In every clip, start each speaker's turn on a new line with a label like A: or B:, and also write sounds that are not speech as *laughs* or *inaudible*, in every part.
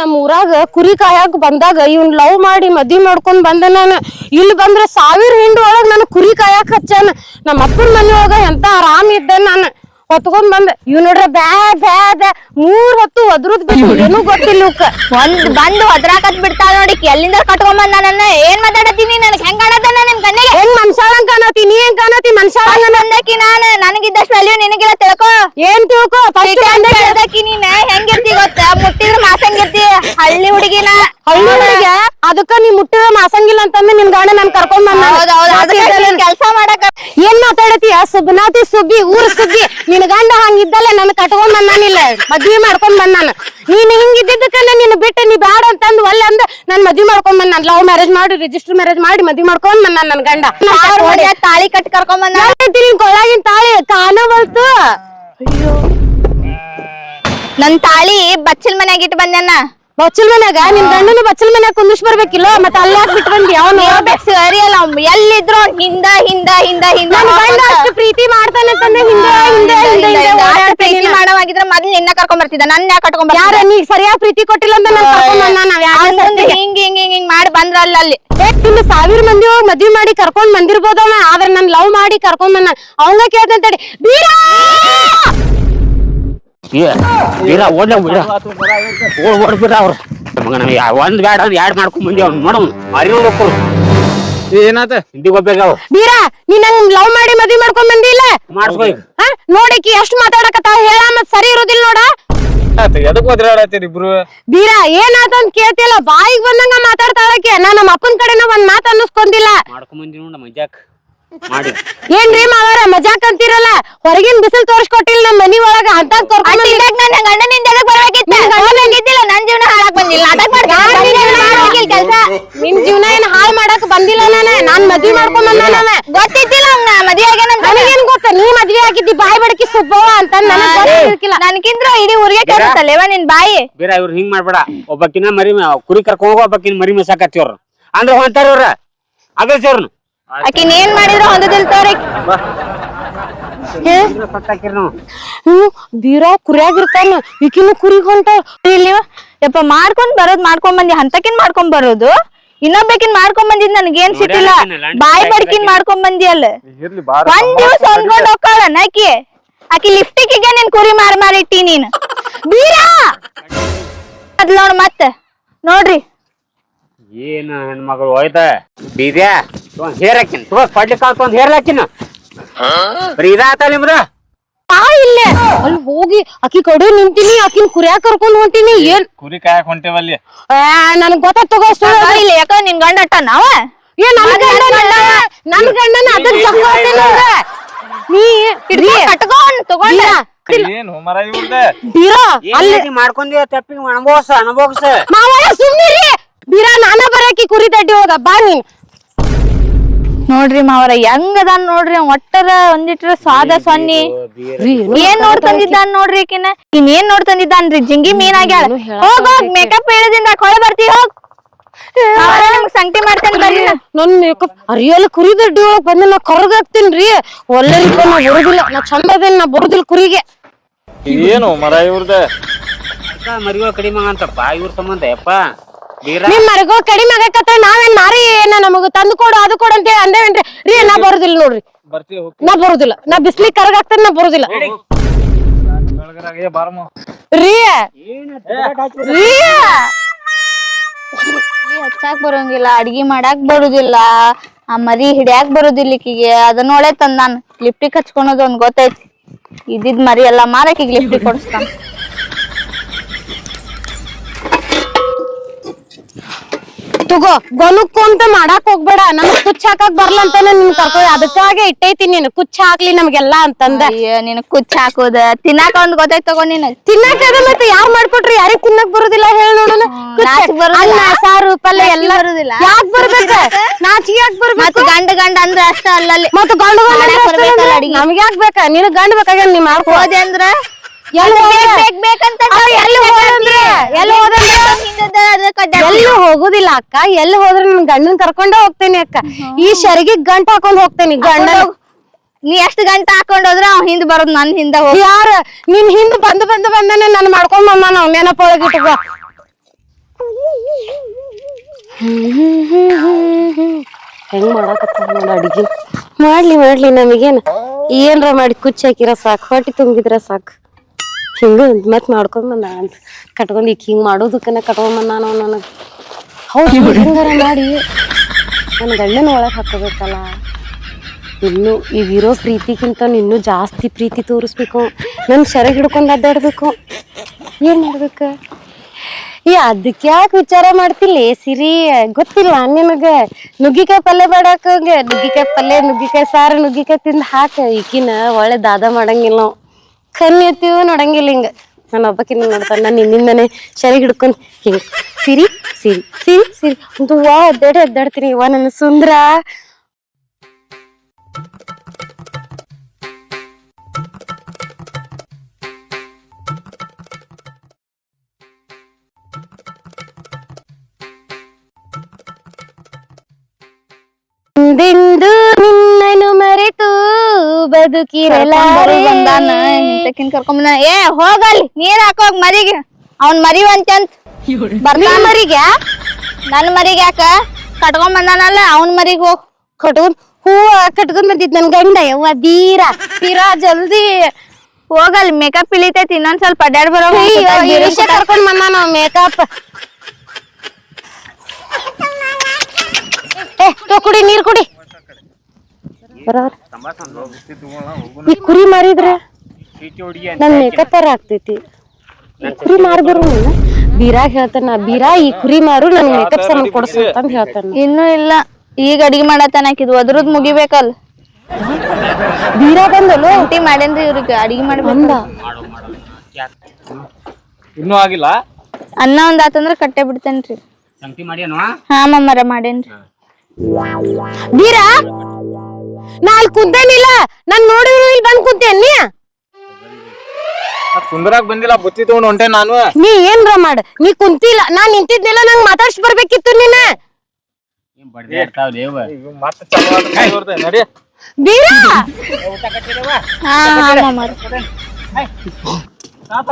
A: ನಮ್ಮ ಊರಾಗ ಕುರಿ ಕಾಯಾಕ ಬಂದಾಗ ಇವ್ನ್ ಲವ್ ಮಾಡಿ ಮದ್ವಿ ಮಾಡ್ಕೊಂಡ್ ಬಂದೆ ನಾನು. ಇಲ್ಲಿ ಬಂದ್ರೆ ಸಾವಿರ ಹಿಂಡು ಒಳಗ್ ನಾನು ಕುರಿ ಕಾಯಾಕ ಹಚ್ಚಾನ. ನಮ್ಮ ಅಪ್ಪನ ಮನೆ ಒಳಗ ಎಂತ ಆರಾಮ್ ಇದ್ದೆ ನಾನು. ಹೊತ್ಕೊಂಡ್ ಬಂದ. ಇವ್ ನೋಡ್ರ ಬ್ಯಾ ಬ್ಯಾ ಬ್ಯಾ. ಮೂರ್ ಹೊತ್ತು ಒದ್ರದ್ ಬಿಟ್ಟು ಏನೂ ಗೊತ್ತಿಲ್ಲ
B: ಒಂದ್ ಬಂದು ಒದ್ರಾಕತ್ ಬಿಡ್ತಾಳ ನೋಡಿ. ಎಲ್ಲಿಂದ ಕಟ್ಕೊಂಡ್ ಬಂದ ನನ್ನ ಏನ್ ಮಾತಾಡತೀನಿ ನನಗ್ ಹೆಂಗ್ ಕಾಣತ್ತಾನ ನಿಮ್ ಕಣ್ಣಿಗೆ?
A: ಹೆಂಗ್ ಮನ್ಸಾಳಂಗ್ ಕಾಣತಿ ನೀ ಹೆಂಗ್ ಕಾಣತಿ ಮನ್ಸಾಳಂಗ
B: ಬಂದಕಿ ನಾನ್. ನನಗಿದ್ದಷ್ಟು ವ್ಯಾಲ್ಯೂ ನಿನಗಿಲ್ಲ ತಿಳ್ಕೊ.
A: ಏನ್ ತಿಳ್ಕೊ? ಫಸ್ಟ್
B: ಬೆಳ್ದಕಿ ನೀನ್. ಹೆಂಗಿರ್ತಿ ಗೊತ್ತ? ಮುಟ್ಟಿದ್ರ ಮಾಸಂಗಿರ್ತಿ ಹಳ್ಳಿ ಹುಡುಗಿನ
A: ಹಳ್ಳಿ ಹುಡುಗ ಅದಕ್ಕ ನೀ ಮುಟ್ಟಿದ ಮಾಸಂಗಿಲ್ಲ ಅಂತಂದ್ರೆ ನಿನ್ ಗಂಡ ನನ್ ಕರ್ಕೊಂಡ್ ಬಂದ
B: ಕೆಲಸ ಮಾಡಕ
A: ಏನ್ ಮಾತಾಡತಿ ಸುಬ್ನಾತಿ ಸುಬ್ಬಿ ಊರ್ ಸುಬ್ಬಿ ನಿನ್ ಗಂಡ ಹಂಗಿದ್ದಲ್ಲೇ ನನ್ ಕಟ್ಕೊಂಡ್ ಬಂದಾನಿಲ್ಲ ಮದ್ವಿ ಮಾಡ್ಕೊಂಡ್ ಬಂದಾನ ನೀನ್. ಹಿಂಗಿದ್ದಕ್ಕಲ್ಲ ನಿನ್ ಬಿಟ್ಟು ನೀ ಬ್ಯಾಡ ಅಂತಂದ್ ಒಲ್ಲೆ ಅಂದ ನಾನ್ ಮದ್ವಿ ಮಾಡ್ಕೊಂಡ್ ಬಂದ ಲವ್ ಮ್ಯಾರೇಜ್ ಮಾಡಿ ರಿಜಿಸ್ಟರ್ ಮ್ಯಾರೇಜ್ ಮಾಡಿ ಮದ್ವಿ ಮಾಡ್ಕೊಂಡ್ ಬಂದ್ ನನ್ ಗಂಡ.
B: ತಾಳಿ ಕಟ್ಟಿ ಕರ್ಕೊಂಡ್ ಬಂದ್
A: ನಿನ್? ಕೊಳಗಿನ ತಾಳಿ ಕಾನ ಬಂತು
B: ನನ್ ತಾಳಿ ಬಚ್ಚಲ್ ಮನ್ಯಾಗ ಇಟ್ಟು ಬಂದೆನ
A: ಬಚ್ಚಲ್ ಮನ್ಯಾಗ ನಿನ್ ಗಂಡನು ಬಚ್ಚಲ್ ಮನ್ಯಾಗ ಕುಂದಿಸ್ ಬರ್ಬೇಕಿಲ್ಲ? ಮತ್ತೆ ಅಲ್ಲೇ ಬಿಟ್ಟು ಅವ್ನು
B: ಸರಿ ಅಲ್ಲ ಎಲ್ಲಿದ್ರು ಹಿಂದ ಹಿಂದ ಹಿಂದ ಹಿಂದ
A: ಗಂಡ ಅಷ್ಟು ಪ್ರೀತಿ ಮಾಡ್ತಾನೆ ಅಂತಂದ್ರೆ ಹಿಂದೆ ಹಿಂದೆ ಹಿಂದೆ
B: ಪ್ರೀತಿ ಮಾಡವಾಗಿದ್ರೆ ಮೊದ್ಲು ನಿನ್ನ ಕರ್ಕೊಂಡ್ ಬರ್ತಿದ್ದ ನನ್ನ ಯಾಕೆ ಕಟ್ಕೊಂಡ್
A: ಯಾರ? ನೀ ಸರಿಯಾಗಿ ಪ್ರೀತಿ ಕೊಟ್ಟಿಲ್ಲ ಅಂತ ನಾನು ಕರ್ಕೊಂಡ್
B: ನಾನು ಹಿಂಗ್ ಹಿಂಗ್ ಹಿಂಗ್ ಹಿಂಗ್ ಮಾಡಿ ಬಂದ್ರ ಅಲ್ಲ ಅಲ್ಲಿ.
A: ಸಾವಿರ ಮಂದಿ ಹೋಗಿ ಮದ್ವಿ ಮಾಡಿ ಕರ್ಕೊಂಡ್ ಬಂದಿರ್ಬೋದವ ಆದ್ರೆ ನನ್ ಲವ್ ಮಾಡಿ ಕರ್ಕೊಂಡ್ ಬಂದ. ಅವಂಗ ಕೇಳ್ತಂತಡಿ ಬೀರಾ!
C: ಬೀರ ಓಡ ಬಿಡ ಓಡ್ ಓಡ್ ಬಿಡ ಅವ್ರ. ಮಗನ ಯಾ- ಒಂದ್ ಬ್ಯಾಡ ಅಂದ್ರೆ ಎರಡ್ ಮಾಡ್ಕೊಂಡ್ ಬಂದಿ ಅವ್ನು.
D: ಏನಾತ?
A: ಬೀರಾ ನಂಗ್ ಲವ್ ಮಾಡಿ ಮದ್ವಿ ಮಾಡ್ಕೊಂಡ್ ಬಂದಿಲ್ಲ
C: ಮಾಡ್ಸ್ಕೊ
A: ನೋಡಿಕಿ ಎಷ್ಟು ಮಾತಾಡಕತ್ತ ಹೇಳ ಮತ್ ಸರಿ ಇರೋದಿಲ್ಲ ನೋಡ.
D: ಎದಕ್ ಒದ್ರಾಡತ್ತೀರಿ ಇಬ್ರು?
A: ಬೀರಾ ಏನಾತಂತ ಕೇಳ್ತಿಲ್ಲ ಬಾಯಿಗೆ ಬಂದಂಗ ಮಾತಾಡ್ತಾಳಕ್ಕೆ ನಾ ನಮ್ಮ ಅಪ್ಪನ ಕಡೆನ ಒಂದ್ ಮಾತು ಅನ್ನಿಸ್ಕೊಂಡಿಲ್ಲ
C: ಮಾಡ್ಕೊಂಡ್ ಬಂದಿ ನೋಡ ಮಜಾಕ್. ಮಾಡಿ.
A: ಏನ್ರಿ ಮಾವಾರ ಮಜಾಕ್ ಅಂತೀರಲ್ಲ? ಹೊರಗಿನ ಬಿಸಿಲು ತೋರ್ಸ್ಕೊಟ್ಟಿಲ್ಲ ನಮ್ಮ ಮನಿ ಒಳಗ ಅಂತ.
B: ನನ್ನ ಗಂಡನಿಂದ ಎದಕ್ ಬರ್ಬೇಕಿತ್ತ? ಇದ್ದಿಲ್ಲ ನನ್ ಜೀವನ ಹಾಳಾಗ್ ಬಂದಿಲ್ಲ. ಕೆಲ್ಸ.
A: ನಿನ್ ಜೀವನ ಏನ್ ಹಾಳ್ ಮಾಡಕ್ ಬಂದಿಲ್ಲ ನಾನ. ನಾನ್ ಮದ್ವಿ ಮಾಡ್ಕೊಂಡ್ ಬಂದ ನಾನ.
B: ಗೊತ್ತಿದ್ದಿಲ್ಲ ಅವ್ನ. ಮದ್ವೆ
A: ನನಗೇನ್ ಗೊತ್ತ? ನೀ ಮದ್ವೆ ಆಗಿದ್ದಿ ಬಾಯಿ ಬಡಕಿ ಸುಬ್ಬವ ಅಂತ ನನಗ್ ಗೊತ್ತಿರ್ಕಿಲ್ಲ
B: ಇಡೀ ಊರಿಗೆ ಕೇಳ್ತಲ್ಲೇವ ನಿನ್ ಬಾಯಿ.
C: ಬೇರೆ ಇವ್ರು ಹಿಂಗ್ ಮಾಡ್ಬೇಡ. ಒಬ್ಬಕಿನ ಮರಿ ಕುರಿ ಕರ್ಕೊಂಡ್ ಹೋಗ ಒಬ್ಬಕಿನ ಮರಿ ಮೇಸಾಕತ್ತಿ ಅವ್ರು ಅಂದ್ರೆ ಹೊಂತಾರ ಇವ್ರ. ಅಗಲ್ಸಿ ಅವ್ರನ್ನ
B: ಆಕಿನ್ ಏನ್ ಮಾಡಿದ್ರು? ಹೊಂದದಿಲ್ ತೋರಿ.
C: ಸತ್ತಾಕಿರ್ ನಾವು
A: ಹ್ಮ್ ಬೀರಾ ಕುರಿಯಾಗಿರ್ತಾನ. ಈಕಿನ ಕುರಿ ಹೊಂಟ.
B: ಎಪ್ಪ ಯಪ್ಪ ಮಾಡ್ಕೊಂಡ್ ಬರೋದ್ ಮಾಡ್ಕೊಂಡ್ ಬಂದಿ. ಹಂತಕಿನ್ ಮಾಡ್ಕೊಂಡ್ ಬರೋದು? ಇನ್ನೊಬ್ಬಕಿನ್ ಮಾಡ್ಕೊಂಡ್ ಬಂದಿದ್ ನನಗೇನ್ ಸಿಟ್ಟಿಲ್ಲ. ಬಾಯಿ ಬಡ್ಕಿನ್ ಮಾಡ್ಕೊಂಡ್ ಬಂದಿ ಅಲ್ಲ. ಒಂದ್ ದಿವ್ಸ ಅನ್ಕೊಂಡ್ ಹೋಗ್ತಾಳ ಆಕಿ. ಆಕಿ ಲಿಫ್ಟಿಗೆ ನಿನ್ ಕುರಿ ಮಾರ್ ಮಾರಿಟ್ಟಿ ನೀನ್. ಬೀರಾ! ಅದ್ ನೋಡ್ ಮತ್ತೆ. ನೋಡ್ರಿ.
C: ಏನ ಹೆಣ್ಮಗಳು ಹೋಯ್ತ? ಬೀದ್ಯಾ? ಒಂದ್ ಹೇರ್ ಹಾಕಿನ ತಗೋ ಪಡ್ಲಿಕ್ಕೆ ಒಂದ್ ಹೇರ್ ಹಾಕಿನ ಬರೀ ಇದಾತ ನಿಮ್ದ?
A: ಆ ಇಲ್ಲೇ. ಅಲ್ಲಿ ಹೋಗಿ ಅಕ್ಕಿ ಕಡೆ ನಿಂತೀನಿ ಅಕ್ಕಿನ ಕುರಿಯಾಕ ಕರ್ಕೊಂಡ್ ಹೊಂಟಿನಿ. ಏನ್?
D: ಕುರಿ ಕಾಯಕ್ ಹೊಂಟೇವಲ್ಲಿ?
A: ಆ, ನನಗ್ ಗೊತ್ತಾಗ್ ತಗೋ ಸುಳ್ಳು.
B: ಆ, ಯಾಕ ನಿನ್ ಗಂಡ ಅಟ್ಟ ನಾವ
A: ಏ ನನ್ ಗಂಡನ ನನ್ ಗಂಡನ ಅದನ್ನ ಚಕ್ಕೋತಿ ನಂಗ. ನೀ ರೀ,
B: ಕಟ್ಕೊಂಡ್ ತಗೊಂಡ
D: ಏನು ಮರ ಇವ್ರದ?
A: ಬೀರಾ
C: ಅಲ್ಲಿ ಮಾಡ್ಕೊಂಡಿ ತಪ್ಪಿಗೆ ಅನುಭವಸ ಅನುಭವಸ?
A: ಮಾವ ಸುಮ್ನಿರಿ. ಬೀರಾ ನಾನ ಬರಾಕಿ ಕುರಿ ತಡ್ಡಿ ಹೋದ ಬಾ ನೀನ್
B: ನೋಡ್ರಿ ಮಾವರ ಅದಾನ ನೋಡ್ರಿ ಒಟ್ಟರ ಒಂದಿಟ್ರ ಸ್ವಾದ ಸೊನ್ನಿ. ಏನ್ ನೋಡ್ ತಂದಿದ್ದಾನ್ ನೋಡ್ರಿ ಈಕಿನ? ಇನ್ ಏನ್ ನೋಡ್ ತಂದಿದ್ದಾನ್ರಿ? ಜಿಂಗಿ ಮೀನ್ ಆಗ್ಯಾಳ. ಹೋಗ್ ಹೋಗ್ ಮೇಕಪ್ ಹೇಳದಿಂದ ಕೊಳ ಬರ್ತಿ ಹೋಗ್. ಸಂಕಿ ಮಾಡ್ತೇನೆ ಬರ್ರಿ
A: ನನ್ ಮೇಕಪ್ ಅರಿಯಲ್ಲ ಕುರಿ ದಡ್ಡಿ ಒಳಗ್ ಬಂದ ನಾ ಕರ್ಗಾಗ್ತೀನ್ರಿ ಒಳ್ಳೆ ನಾ ಬರುದಿಲ್ಲ. ನಾ ಚಂದ ಅದೇನ್ ನಾ ಬರುದಿಲ್ಲ ಕುರಿಗೆ.
D: ಏನು ಮರ ಇವ್ರದ?
C: ಮರಿಗಳು ಕಡಿಮೆ ಅಂತಪ್ಪ. ಇವ್ರ ಸಂಬಂಧ ಯಪ್ಪ.
A: ನಿಮ್ ಮರಗೋ ಕಡಿಮೆ ಆಗಕತ್ರ ನಾವೇನ್ ಮಾರಿ ಏನ ನಮಗ ತಂದು ಕೊಡು ಅದು ಕೊಡು ಅಂತ ಹೇಳಿ ಅಂದೇವೇನ್ರಿ? ರೀ ನಾ ಬರುದಿಲ್ಲ ನೋಡ್ರಿ. ನಾ ಬರುದಿಲ್ಲ. ನಾ ಬಿಸ್ಲಿಗ್ ಕರಗಾಗ್ತದ ನಾ ಬರುದಿಲ್ಲ. ರೀ. ರೀ.
B: ಹಚ್ಚಾಕ್ ಬರೋಂಗಿಲ್ಲ ಅಡ್ಗಿ ಮಾಡಾಕ್ ಬರುದಿಲ್ಲ. ಆ ಮರಿ ಹಿಡ್ಯಾಕ್ ಬರುದಿಲ್ಲ ಈಕಿಗೆ. ಅದನ್ನೋಳೆ ತಂದ್ ನಾನು ಲಿಪ್ಟಿಕ್ ಹಚ್ಕೊಳೋದು ಒಂದ್ ಗೊತ್ತೈತಿ. ಇದ್ದಿದ್ ಮರಿ ಎಲ್ಲಾ ಈಗ ಲಿಪ್ಟಿಕ್ ಕೊಡಿಸ್ತಾನ.
A: ತಗೋ ಗೊನುಕ್ಕು ಅಂತ ಮಾಡಾಕ್ ಹೋಗ್ಬೇಡ. ನನ್ ಕುಚ್ಚ ಹಾಕಕ್ ಬರ್ಲ ಅಂತ ನಿನ್ ಕರ್ಕೊ ಅದಕ್ಕಾಗೆ ಇಟ್ಟೈತಿ ನೀನು. ಕುಚ್ಚ ಹಾಕ್ಲಿ ನಮ್ಗೆಲ್ಲ ಅಂತಂದ.
B: ಅಯ್ಯ ನಿನ್ ಕುಚ್ಚ ಹಾಕೋದ. ತಿನ್ನಾಕ ಒಂದ್ ಗೊತ್ತೈತ್ ತಗೋ ನೀನ್.
A: ತಿನ್ನಕ್ ಅದ ಮತ್ತೆ ಯಾರು ಮಾಡ್ಕೊಟ್ರಿ? ಯಾರಿಗ್ ತಿನ್ನಕ್ ಬರುದಿಲ್ಲ ಹೇಳ ನೋಡೋಣ.
B: ನಾಚಿಕ್ ಬರುದಿಲ್ಲ?
A: ಅನ್ನ ಸಾರು ಪಲ್ಯ ಎಲ್ಲ
B: ಬರುದಿಲ್ಲ?
A: ಯಾಕ್ ಬರ್ಬೇಕ? ನಾಚಿಗೆ ಯಾಕ್
B: ಮತ್
A: ಬರ್ಬೇಕು
B: ಗಂಡ ಗಂಡ ಅಂದ್ರ ಅಷ್ಟ ಅಲ್ಲಲ್ಲಿ.
A: ಮತ್ತ ಗಂಡ
B: ಗಂಡ ಬರ್ಬೇಕಲ್ಲ ಅಡಿಗೆ.
A: ನಮ್ಗೆ ಯಾಕ್ ಬೇಕ? ನಿನಗ್ ಗಂಡ ಬೇಕಾಗ ನೀ ಮಾಡ್ಕೋ.
B: ಹೋದೆ ಅಂದ್ರ?
A: ಎಲ್ಲಿ ಹೋಗುದಿಲ್ಲ ಅಕ್ಕ ಎಲ್ಲಿ ಹೋದ್ರೆ ನನ್ ಗಂಡನ್ ಕರ್ಕೊಂಡ ಹೋಗ್ತೇನೆ ಅಕ್ಕ. ಈ ಶರಿಗೆ ಗಂಟ ಹಾಕೊಂಡ್ ಹೋಗ್ತೇನೆ ಗಂಡ
B: ನೀ ಎಷ್ಟು ಗಂಟೆ ಹಾಕೊಂಡ್ ಹೋದ್ರ ಅವ್ ಹಿಂದ್ ಬರೋದ್ ನನ್ ಹಿಂದ ಹೋಗ್
A: ಯಾರ? ನಿನ್ ಹಿಂದ್ ಬಂದ್ ಬಂದ್ ಬಂದನೆ ನನ್ ಮಾಡ್ಕೊಂಡ್ ಬಂದ ನಾವ್ ನೆನಪ ಹೆಂಗ್ ಮಾಡಾಕತ್ತಾಳ ನೋಡ ಅಡಿಗೆ? ಮಾಡ್ಲಿ ಮಾಡ್ಲಿ ನಮಗೇನ? ಏನ್ರ ಮಾಡಿ ಕುಚ್ಚಿ ಹಾಕಿರ ಸಾಕು ಹೊಟ್ಟಿ ತುಂಬಿದ್ರ ಸಾಕು. ಹಿಂಗ ಮತ್ ಮಾಡ್ಕೊಂಡ್ ಬಂದ ಅಂತ. ಕಟ್ಕೊಂಡ್ ಈಗ ಹಿಂಗ್ ಮಾಡೋದಕ್ಕನ ಕಟ್ಕೊಂಡ್ ಬಂದಾನ ನನಗ್ ಹೌದು ಹಿಂಗಾರ ಮಾಡಿ. ನನ್ನ ಗಂಡನ ಒಳಗ್ ಹಾಕೋಬೇಕಲ್ಲ. ಇನ್ನು ಈಗಿರೋ ಪ್ರೀತಿಗಿಂತ ಇನ್ನೂ ಜಾಸ್ತಿ ಪ್ರೀತಿ ತೋರಿಸ್ಬೇಕು. ನನ್ ಶರ ಹಿಡ್ಕೊಂಡ್ ಅಡ್ಡಾಡ್ಬೇಕು. ಏನ್ ಮಾಡ್ಬೇಕ? ಈ ಅದಕ್ಕೆ ಯಾಕೆ ವಿಚಾರ ಮಾಡ್ತಿಲ್ಲ? ಸಿರಿ, ಗೊತ್ತಿಲ್ಲ ನಿಮಗ ನುಗ್ಗಿಕಾಯಿ ಪಲ್ಯ ಮಾಡಾಕ ನುಗ್ಗಿಕಾಯಿ ಪಲ್ಯ, ನುಗ್ಗಿಕಾಯಿ ಸಾರು, ನುಗ್ಗಿಕಾಯಿ ತಿಂದ್ ಹಾಕ. ಈಕಿನ ಒಳ್ಳೆ ದಾದ ಮಾಡಂಗಿಲ್ಲ ಕಣ್ಣು ಎತ್ತೀವೋ ನೋಡಂಗಿಲ್ಲ ಹಿಂಗ ನಾನು ಒಬ್ಬಕಿನ ನೋಡ್ತಾನೆ ನಾನು ನಿನ್ನಿಂದನೇ ಸೆರಗ್ ಹಿಡ್ಕೊಂಡ್ ಹಿಂಗ ಸಿರಿ ಸಿರಿ ಸಿರಿ ಸಿರಿ ಒಂದು ವಾ ಅದ್ದಾಡಿ ಅದ್ದಾಡ್ತೀನಿ ಇವ ನನ್ನ ಸುಂದ್ರ ಹಿಂದೆಂದು ನಿನ್ನನ್ನು ಮರೆತು
B: ಬಂದಾನ ಇಂತಕಿನ್ ಏ ಹೋಗಲ್ಲಿ ನೀರ್ ಹಾಕೋಗ್ ಮರಿಗೆ. ಅವ್ನ್ ಮರಿವಂತಂತ ಅಂತ ಬರ್ತಾನ
A: ಮರಿಗೆ.
B: ನನ್ ಮರಿಗೆ ಯಾಕ? ಕಟ್ಕೊಂಡ್ ಬಂದಾನಲ್ಲ ಅವ್ನ್ ಮರಿಗ್ ಹೋಗ್.
A: ಕಟ್ಕೊಂಡ್ ಹೂ ಕಟ್ಕೊಂಡ್ ಬಂದಿದ್ ನನ್ ಗಂಡ ಯವ್ವ ದೀರ ತೀರಾ ಜಲ್ದಿ.
B: ಹೋಗಲ್ ಮೇಕಪ್ ಇಳಿತೈತಿ ಇನ್ನೊಂದ್ ಸ್ವಲ್ಪ ಅಡ್ಡಾಡ್ ಬರೋ
A: ಕರ್ಕೊಂಡ್ ಬಂದಾನ ಮೇಕಪ್ ಏ ಕುಡಿ ನೀರ್ ಕುಡಿ. ಬರೋರ್. ಈ ಕುರಿ ಮಾರಿದ್ರ ನನ್ ಮೇಕಪ್ಪರ್ ಆಗ್ತೈತಿ. ಈ ಕುರಿ ಮಾರಿದ್ರು ಬೀರಾಗ ಹೇಳ್ತಾನ ಬೀರಾ ಈ ಕುರಿ ಮಾರು ನನ್ ಮೇಕಪ್ ಸಾಮಾನ್ ಕೊಡ್ಸು ಅಂತ ಹೇಳ್ತಾನ.
B: ಇನ್ನೂ ಇಲ್ಲ. ಈಗ ಅಡಿಗೆ ಮಾಡತ್ತಾನಾಕಿದ್ವು ಅದ್ರದ್ ಮುಗಿಬೇಕಲ್
A: ಬೀರಾ ಬಂದಲ್ಲೋ?
B: ರೊಟ್ಟಿ ಮಾಡೇನ್ರಿ ಇವ್ರಿಗೆ ಅಡಿಗೆ ಮಾಡಿ
A: ಬಂದ.
D: ಇನ್ನೂ ಆಗಿಲ್ಲ?
B: ಅನ್ನ ಒಂದ್ ಆತಂದ್ರ ಕಟ್ಟೆ ಬಿಡ್ತೇನ್ರಿ. ಹಾ ಮಮ್ಮರ ಮಾಡೇನ್ರಿ.
A: ಬೀರಾ? ನಾ ಅಲ್ಲಿ ಕುಂತೇನಿಲ್ಲ ನನ್ ನೋಡಿದ್ರು ಇಲ್ಲಿ ಬಂದ್ ಕುಂತೇನಿ
D: ಕುಂದ್ರಾಕ್ ಬಂದಿಲ್ಲ ಬುತ್ತಿ ತಗೊಂಡ್ ಹೊಂಟೆ ನಾನು.
A: ನೀ ಏನ್ರ ಮಾಡ ನೀ ಕುಂತಿಲ್ಲ ನಾ ನಿಂತಿದ್ನಿಲ್ಲ ನಂಗ್ ಮಾತಾಡ್ಸ್ ಬರ್ಬೇಕಿತ್ತು ನೀನ ಬೀರಾ?
B: ಹಾ ಪಾಪ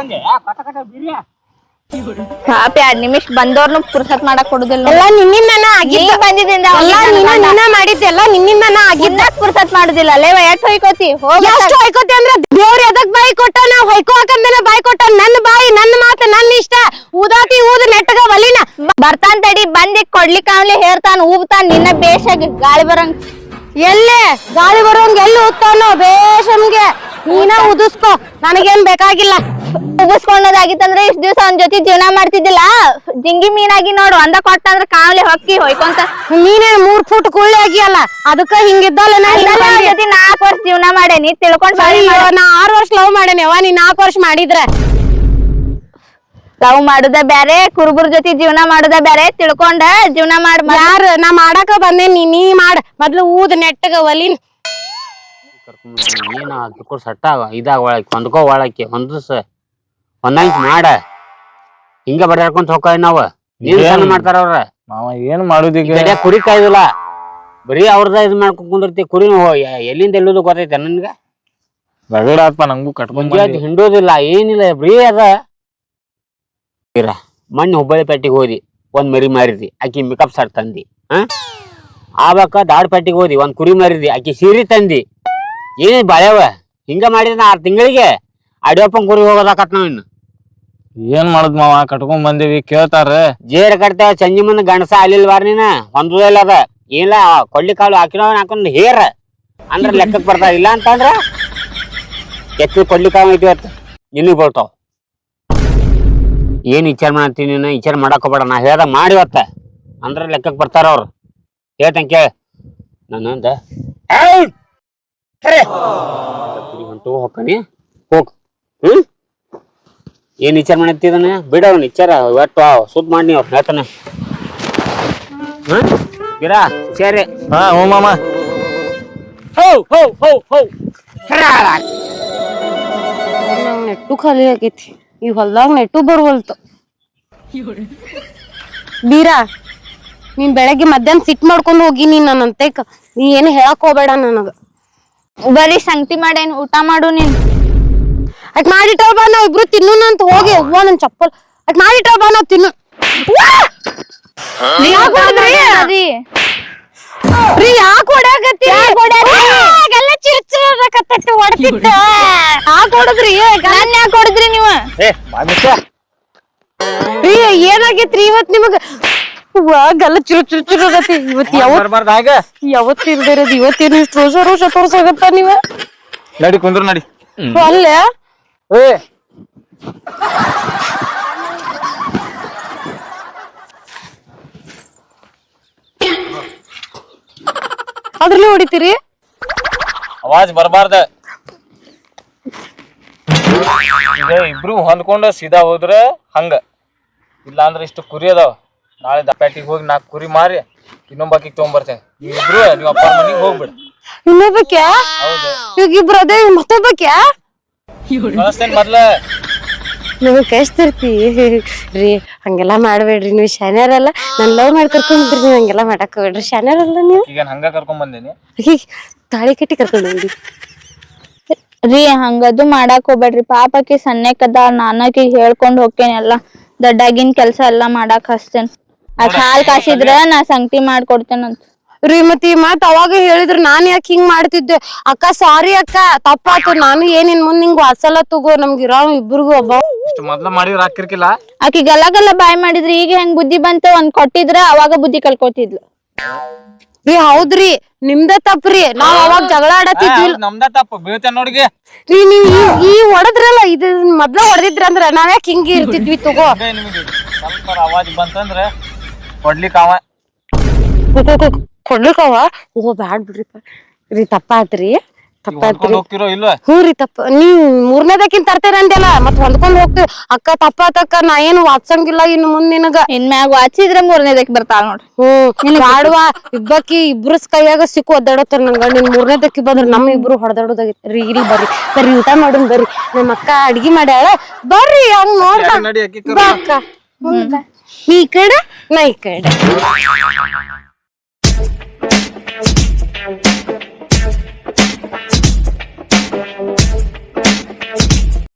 B: ಎರಡ್ ನಿಮಿಷ ಬಂದವ್ರನು ಪುರ್ಸತ್ ಮಾಡಕ್ ಕೊಡುದಿಲ್ಲ
A: ಎಲ್ಲ ನಿನ್ನಿಂದನ
B: ನೀ
A: ಆಗಿದ್ದ
B: ಬಂದಿದಿಂದ
A: ಎಲ್ಲ ನೀನ ನೀನ ಮಾಡಿದ್ದೆಲ್ಲ ನಿನ್ನಿಂದನ ಆಗಿದ್ದ
B: ಪುರ್ಸತ್ ಮಾಡುದಿಲ್ಲ ಲೇವ ಎಟ್ ಹೊಯ್ಕೋತಿ?
A: ಎಷ್ಟು ಹೊಯ್ಕೋತಿ ಅಂದ್ರ ದೇವ್ರ ಎದಕ್ ಬಾಯಿ ಕೊಟ್ಟಾನ? ಹೊಯ್ಕೋ ಹಾಕಂದೇನ ಬಾಯಿ ಕೊಟ್ಟ ನನ್ನ ಬಾಯಿ ನನ್ನ ಮಾತು ನನ್ನ ಇಷ್ಟ. ಊದಾತಿ ಊದ್ ನೆಟ್ಟಗ ಒಲಿನ
B: ಬರ್ತಾನ್ ತಡಿ ಬಂದಿ ಕೊಡ್ಲಿಕ್ ಅವ್ಲಿ ಹೇರ್ತಾನ ಊಬ್ತಾನ ನಿನ್ನ ಬೇಷಾಗಿ ಗಾಳಿ ಬರಂಗ್.
A: ಎಲ್ಲೇ? ಗಾಳಿ ಬರೋಂಗ್ ಎಲ್ಲಿ ಹೋಗ್ತಾನೋ ಬೇಷಮ್ಗೆ. ನೀನ ಉದಿಸ್ಕೋ. ನನಗೇನ್ ಬೇಕಾಗಿಲ್ಲ.
B: ಉಗಿಸ್ಕೊಂಡೋದಾಗಿತ್ತಂದ್ರೆ ಇಷ್ಟ ದಿವಸ ಅವ್ನ ಜೊತೆ ಜೀವನ ಮಾಡ್ತಿದ್ದಿಲ್ಲ. ಜಿಂಗಿ ಮೀನಾಗಿ ನೋಡು ಅಂದ ಕೊಟ್ಟಂದ್ರ ಕಾವಲೆ ಹೊಕ್ಕಿ ಹೊಯ್ಕೊಂತ.
A: ನೀನೇನ್ ಮೂರ್ ಫುಟ್ ಕುಳ್ಳಿ ಆಗಿಯಲ್ಲ ಅದಕ್ಕ ಹಿಂಗಿದ್ದಲ್ಲ ನಾ ಹಿಂಗ
B: ಜೊತೆ ನಾಲ್ಕು ವರ್ಷ ಜೀವನ ಮಾಡೇನಿ ತಿಳ್ಕೊಂಡ್ ಬಾರಿ
A: ಅಯ್ಯೋ ನಾ ಆರ್ ವರ್ಷ ಲವ್ ಮಾಡೇನಿ ಅವ್ವ ನೀ ನಾಲ್ಕು ವರ್ಷ ಮಾಡಿದ್ರ.
B: ಲವ್ ಮಾಡುದ ಬ್ಯಾರೆ ಕುರುಬರ ಜೊತೆ ಜೀವನ ಮಾಡುದ ಬ್ಯಾರೆ ತಿಳ್ಕೊಂಡ ಜೀವನ ಮಾಡ್ ಮ-
A: ಯಾರು ನಾ ಮಾಡಾಕ ಬಂದೆ ನೀ ನೀ ಮಾಡ ಮೊದ್ಲು ಊದ್ ನೆಟ್ಟಗ ಒಲಿನ್.
C: ಏನ ಅದಕ್ಕೂ ಸಟ್ಟ ಇದಾಗ ಒಳಕ್ಕೆ ಹೊಂದ್ಕೋ ಒಳಕ್ಕೆ ಹೊಂದಸ ಹೊಂದಂಗ್ ಮಾಡ. ಹಿಂಗ ಬಡ್ಯಾಡ್ಕೊಂತ ಹೋಗ್ತಾವ ನಾವ್ ನೀನ್ ಸಣ್ಣ ಮಾಡ್ತಾರ ಅವ್ರ.
D: ಮಾವ ಏನ್ ಮಾಡುದೀಗ
C: ಗಡ್ಯ ಕುರಿ ಕಾಯ್ದಿಲ್ಲ. ಬರೀ ಅವ್ರದ ಇದ್ ಮಾಡ್ಕೊಂಡ್ ಕುಂದಿರ್ತಿ. ಕುರಿ ಎಲ್ಲಿಂದ ಎಲ್ಲೋದು ಗೊತ್ತೈತೆ ನನ್ಗ?
D: ರಗಡ ಆತ್ಪ ನಂಗೂ ಕಟ್ಕೊಂಡ್
C: ಮುಂಜಾನೆ ಹಿಂಡೋದಿಲ್ಲ ಏನಿಲ್ಲ. ಬರೀ ಅದ. ಮಣ್ಣು ಮೊನ್ನೆ ಹುಬ್ಬಳ್ಳಿ ಪೇಟೆಗೆ ಹೋದಿ. ಒಂದ್ ಮರಿ ಮಾರಿದಿ. ಆಕಿ ಮೇಕಪ್ ಸರ್ ತಂದಿ. ಆ? ಆವಾಗ ದಾಡ್ ಪೇಟೆಗೆ ಹೋದಿ. ಒಂದ್ ಕುರಿ ಮಾರಿದಿ. ಆಕಿ ಸೀರಿ ತಂದಿ. ಏನ್ ಬಾಯವ ಹಿಂಗ ಮಾಡಿದ ಆರ್ ತಿಂಗಳಿಗೆ? ಅಡಿಯಪ್ಪನ್ ಗುರಿ ಹೋಗೋದಾಕತ್ ನಾವ್ ಇನ್ನು.
D: ಏನ್ ಮಾಡುದ್ ಮಾವ? ಕಟ್ಕೊಂಡ್ ಬಂದೀವಿ ಕೇಳ್ತಾರ
C: ಜೇರ್ ಕಟ್ತೇವ ಸಂಜೆ ಮುಂದೆ ಗಣಸ ಅಲ್ಲಿಲ್ವಾರ ನೀನ? ಹೊಂದದಿಲ್ಲ ಅದ. *laughs* ಇಲ್ಲ ಕೊಳ್ಳಿ ಕಾಳು ಹಾಕಿನವ ಹಾಕೊಂಡ್ ಹೇರ ಅಂದ್ರ ಲೆಕ್ಕಕ್ ಬರ್ತಾವ. ಇಲ್ಲ ಅಂತಂದ್ರ ಎತ್ತು ಕೊಳ್ಳಿ ಕಾಳು ಐತಿ ಅತ್ತ ನಿನಗ್ ಬರ್ತಾವ. ಏನ್ ವಿಚಾರ ಮಾಡತ್ತೀನಿ ನೀನು? ವಿಚಾರ ಮಾಡಕ್ ಬೇಡ ನಾ ಹೇಳ್ದ ಮಾಡಿ ಅತ್ತ ಅಂದ್ರ ಲೆಕ್ಕಕ್ ಬರ್ತಾರ ಅವ್ರು. ಹೇಳ್ತಂಕ ಕೇಳ. ನಾನಂದ ಹೊಂಟು ಹೋಗ್ತಾನೆ ಹೋಗ್. ಹ್ಮ್? ಏನ್ ವಿಚಾರ ಮಾಡತ್ತಿದನ ಅವ್ನ ವಿಚಾರ ಒಟ್ಟು ಸುದ್ ಮಾಡಿ ಅವ್ರ ಹೇಳ್ತಾನೆ. ಹ್ಮ್? ಗಿರಾ ಸರಿ.
D: ಹಾ ಹ್ಞೂ ಮಾಮ.
C: ಹೋ ಹೋ ಹೋ ಹೋ.
A: ನಂಗ್ ನೆಟ್ಟು ಖಾಲಿ ಆಗೈತಿ. ಈ ಹೊಲ್ದಾಗ ನೆಟ್ಟು ಬರುವಲ್ತು. ಬೀರಾ ನೀನ್ ಬೆಳಗ್ಗೆ ಮಧ್ಯಾಹ್ನ ಸಿಟ್ ಮಾಡ್ಕೊಂಡು ಹೋಗಿ ನೀನ್ ನನ್ನ ಅಂತೇಕ ನೀ ಏನು ಹೇಳಕ್ ಹೋಗ್ಬೇಡ ನನಗ.
B: ಬರೀ ಸಂಗತಿ ಮಾಡೇನ್ ಊಟ ಮಾಡು ನೀನ್.
A: ಅಟ್ ಮಾಡಿಟ್ಟ ಬಾ ನಾವ್ ಇಬ್ರು ತಿನ್ನು ಅಂತ ಹೋಗಿ ಅವ್ವ ನನ್ ಚಪ್ಪಲ್. ಅಟ್ ಮಾಡಿಟ್ಟ ಬಾ ನಾವ್ ತಿನ್ನು ಯಾಕ್ ಹೊಡ್ದ್ರಿ?
B: ರೀ
A: ರೀ ಯಾಕೆ ಹೊಡ್ಯಾಕತ್ತಿ? ಎಲ್ಲ ಚಿರ್ಚಿರಕತ್ತಟ್ಟಿ ಹೊಡ್ತಿದ್ದ. ಯಾಕೆ ಹೊಡದ್ರಿ?
B: ನನ್ನ ಯಾಕೆ ಹೊಡೆದ್ರಿ ನೀವು?
D: ಏ ಬಾಮಿಸ
A: ರೀ ಏನಾಗೈತ್ರಿ ಇವತ್ ನಿಮಗ? ಗಲ್ಲ ಚುರು ಚುರು ಚುರು ಆಗತಿ ಇವತ್ ಯಾವತ್
D: ಬರ್ಬಾರ್ದ ಹಾಗ
A: ಯಾವತ್ ಇಲ್ದಿರೋದು ಇವತ್ತೇನು ಇಷ್ಟು ರೋಷ ರೋಷ ತೋರ್ಸಾಗತ್ತ ನೀವ?
D: ನಡಿ ಕುಂದ್ರ ನಡಿ.
A: ಅಲ್ಲ?
D: ಏ.
A: ಅದ್ರಲ್ಲಿ ಹೊಡಿತೀರಿ?
D: ಅವಾಜ್ ಬರಬಾರ್ದ. ಈಗ ಇಬ್ರು ಹೊಂದ್ಕೊಂಡು ಸೀದಾ ಹೋದ್ರ ಹಂಗ. ಇಲ್ಲಾಂದ್ರೆ ಇಷ್ಟು ಕುರಿ ಅದಾವ. ನಾಳೆ ದಪ್ಪ್ಯಾಟಿಗೆ ಹೋಗಿ ನಾಲ್ಕು ಕುರಿ ಮಾರಿ ಇನ್ನೊಬ್ಬಾಕಿಗೆ ತೊಗೊಂಬರ್ತೇನೆ. ನೀವು ಇಬ್ರು ನೀವು ಅಪ್ಪ ಮನೆಗೆ ಹೋಗ್ಬಿಡು.
A: ಇನ್ನೊಬ್ಬಕ್ಯಾ?
D: ಹೌದು.
A: ಇವಾಗ ಇಬ್ರು ಅದೇ ಮತ್ತೊಬ್ಬಕ್ಯಾ?
D: ಕಳಿಸ್ತೇನೆ ಮೊದ್ಲ
A: ನಿಮಗ್ ಕಳಿಸ್ತಿರ್ತಿ ರೀ ಹಂಗೆಲ್ಲ ಮಾಡ್ಬೇಡ್ರಿ ನೀವು ಶಾನ್ಯಾರಲ್ಲ ನಾನು ಲವ್ ಮಾಡಿ ಕರ್ಕೊಂಡ್ರಿ ನೀವು ಹಂಗೆಲ್ಲ ಮಾಡಕ್ ಹೋಗ್ಬೇಡ್ರಿ. ಶಾನ್ಯಾರಲ್ಲ ನೀವು?
D: ಈಗ ಹಂಗ ಕರ್ಕೊಂಡ್ ಬಂದೇನಿ.
A: ಹೀಗ್ ತಾಳಿ ಕಟ್ಟಿ ಕರ್ಕೊಂಡು ಬಂದಿ
B: ರೀ ಹಂಗದು ಮಾಡಾಕ್ ಹೋಗ್ಬೇಡ್ರಿ. ಪಾಪಕ್ಕೆ ಸನ್ಯಕದ ನಾನಕಿ ಹೇಳ್ಕೊಂಡ್ ಹೋಗ್ತೇನೆ ಎಲ್ಲ. ದೊಡ್ಡಾಗಿನ್ ಕೆಲಸ ಎಲ್ಲಾ ಮಾಡಾಕ್ ಹಚ್ತೇನೆ. ಆ ಹಾಲ್ ಕಾಸಿದ್ರ ನಾ ಸಂಗತಿ ಮಾಡ್ಕೊಡ್ತೇನಂತ.
A: ರೀ ಮತ್ ಅವಾಗ ಹೇಳಿದ್ರು ನಾನ್ ಯಾಕೆ ಹಿಂಗ್ ಮಾಡ್ತಿದ್ದೆ? ಅಕ್ಕ ಸಾರಿ ಅಕ್ಕ ತಪ್ಪಾತು. ನಾನು ಏನಿನ್ ಮುಂದ್ ನಿಂಗ್ ವಾಸಲ್ಲ ತಗೋ ನಮ್ಗೆ ಇರೋ ಇಬ್ರಿಗೂ ಒಬ್ಬ
D: ಇಷ್ಟು ಮೊದ್ಲ ಮಾಡಿದ್ರ ಹಾಕಿರ್ಕಿಲ್ಲ?
B: ಆಕಿ ಗಲ್ಲ ಗಲ್ಲ ಬಾಯ್ ಮಾಡಿದ್ರಿ. ಈಗ ಹೆಂಗ್ ಬುದ್ಧಿ ಬಂತು ಒಂದ್ ಕೊಟ್ಟಿದ್ರ ಅವಾಗ ಬುದ್ಧಿ ಕಲ್ಕೋತಿದ್ಲು
A: ರೀ ಹೌದ್ರಿ. ನಿಮ್ದ ತಪ್ಪ್ರಿ. ನಾವ್ ಅವಾಗ ಜಗಳ ಆಡತ್ತಿದ್ವಿ
D: ನಮ್ದ ತಪ್ಪು. ಬೀಳ್ತೇನೆ ನೋಡಿಗೆ.
A: ರೀ ನೀವ್ ಈ- ಈ ಹೊಡದ್ರಲ್ಲ ಇದು ಮೊದ್ಲ ಹೊಡೆದಿದ್ರಂದ್ರ ನಾವ್ಯಾಕ್ ಹಿಂಗೆ ಇರ್ತಿದ್ವಿ ತಗೋ?
D: ನಿಮಗೆ ಸ್ವಲ್ಪ ಅವಾಜ್ ಬಂತಂದ್ರೆ ಕೊಡ್ಲಿಕ್ಕೆ ಅವ
A: ಕೊಡ್ಲಿಕ್ಕವ? ಓ ಬ್ಯಾಡ್ ಬಿಡ್ರಿಪ್ಪ ರೀ ತಪ್ಪಾತ್ರಿ. ತಪ್ಪಾತ್ರಿ.
D: ಹೋಗ್ತಿರೋ ಇಲ್ವಾ?
A: ಹ್ಞೂ ರೀ ತಪ್ಪ ನೀವ್ ಮೂರನೇದಕ್ಕಿನ್ ತರ್ತೀರ ಅಂದೆಲ್ಲ ಮತ್ ಹೊಂದ್ಕೊಂಡ್ ಹೋಗ್ತೀವಿ ಅಕ್ಕ ತಪ್ಪಾತಕ್ಕ ನಾ ಏನು ವಾತ್ಸಂಗಿಲ್ಲ ಇನ್ನು ಮುಂದ್ ನಿನಗ.
B: ಇನ್ ಮ್ಯಾಗ ವಾಚಿದ್ರ ಮೂರನೇದಕ್ಕೆ ಬರ್ತಾಳ ನೋಡ್ರಿ
A: ಹ್ಮ್ ಆಡುವ ಇಬ್ಬಾಕಿ ಇಬ್ರು ಕೈಯಾಗ ಸಿಕ್ಕು ಒದ್ದಾಡತ್ತಾರ ನಂಗ. ನಿನ್ ಮೂರನೇದಕ್ಕಿ ಬಂದ್ರ ನಮ್ಮ ಇಬ್ರು ಹೊಡೆದಾಡೋದಾಗಿತ್ತು ರೀ ಇರಿ ಬರ್ರಿ. ಬರ್ರಿ ಊಟ ಮಾಡೋಣ ಬರ್ರಿ. ನಮ್ಮ ಅಕ್ಕ ಅಡ್ಗಿ ಮಾಡ್ಯಾಳ. ಬರ್ರಿ ಅವ್ ನೋಡ್ದ
D: ನಡಿ ಅಕ್ಕಿ
A: ಬಾ ಅಕ್ಕ. ಮುಂದ್ ಬಾ. ನೀ ಈ ಕಡೆ ನಾ ಈ ಕಡೆ. Thank you.